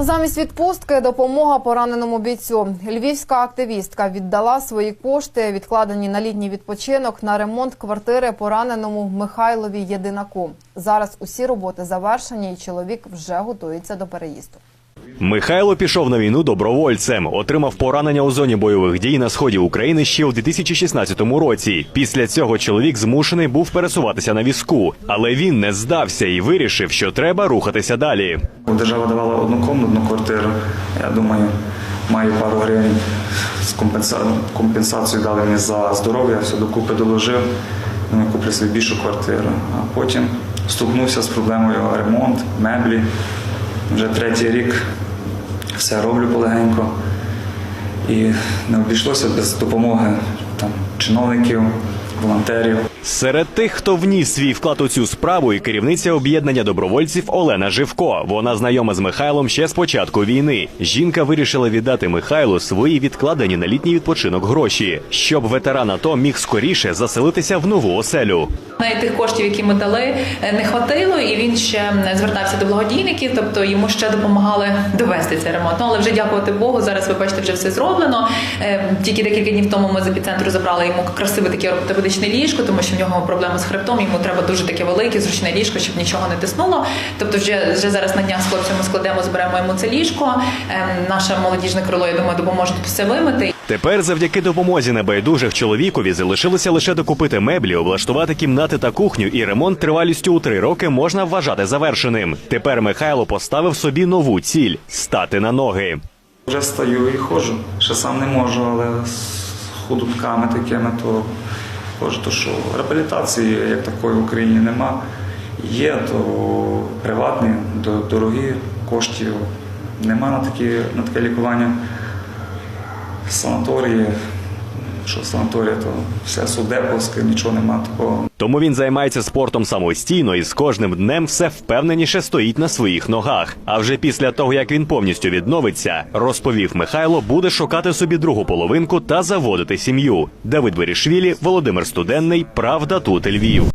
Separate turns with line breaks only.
Замість відпустки допомога пораненому бійцю. Львівська активістка віддала свої кошти, відкладені на літній відпочинок, на ремонт квартири пораненому Михайлові Єдинаку. Зараз усі роботи завершені, і чоловік вже готується до переїзду.
Михайло пішов на війну добровольцем, отримав поранення у зоні бойових дій на сході України ще у 2016 році. Після цього чоловік змушений був пересуватися на візку, але він не здався і вирішив, що треба рухатися далі.
Держава давала однокомнатну квартиру. Я думаю, маю пару гривень з компенса- компенсацію дали мені за здоров'я, все докупи доложив. Думаю, куплю собі більшу квартиру. А потім стукнувся з проблемою ремонт, меблі. Вже третій рік все роблю полегенько. І не обійшлося без допомоги там, чиновників, волонтерів.
Серед тих, хто вніс свій вклад у цю справу, і керівниця об'єднання добровольців Олена Живко. Вона знайома з Михайлом ще з початку війни. Жінка вирішила віддати Михайлу свої відкладені на літній відпочинок гроші, щоб ветеран АТО міг скоріше заселитися в нову оселю.
Навіть тих коштів, які ми дали, е, не хватило, і він ще звертався до благодійників, тобто йому ще допомагали довести цей ремонт. Ну, але вже дякувати Богу, зараз ви бачите, вже все зроблено. Е, Тільки декілька днів тому ми з епіцентру забрали йому красиве таке ортопедичне ліжко, тому що в нього проблеми з хребтом. Йому треба дуже таке велике, зручне ліжко, щоб нічого не тиснуло. Тобто, вже вже зараз на днях з хлопцями складемо, зберемо йому це ліжко. Е, Наше молодіжне крило, я думаю, допоможе все вимити.
Тепер, завдяки допомозі небайдужих чоловікові, залишилося лише докупити меблі, облаштувати кімнати та кухню, і ремонт тривалістю у три роки можна вважати завершеним. Тепер Михайло поставив собі нову ціль стати на ноги.
Вже стою і ходжу. Ще сам не можу, але з худобками такими, то ходжу, то що реабілітації як такої в Україні нема. Є, то приватні, дорогі, коштів нема на, такі, на таке лікування. Санаторії, що санаторія, то все судеповське, нічого нема такого.
Тому він займається спортом самостійно і з кожним днем все впевненіше стоїть на своїх ногах. А вже після того, як він повністю відновиться, розповів Михайло, буде шукати собі другу половинку та заводити сім'ю. Давид Берішвілі, Володимир Студенний, Правда тут Львів.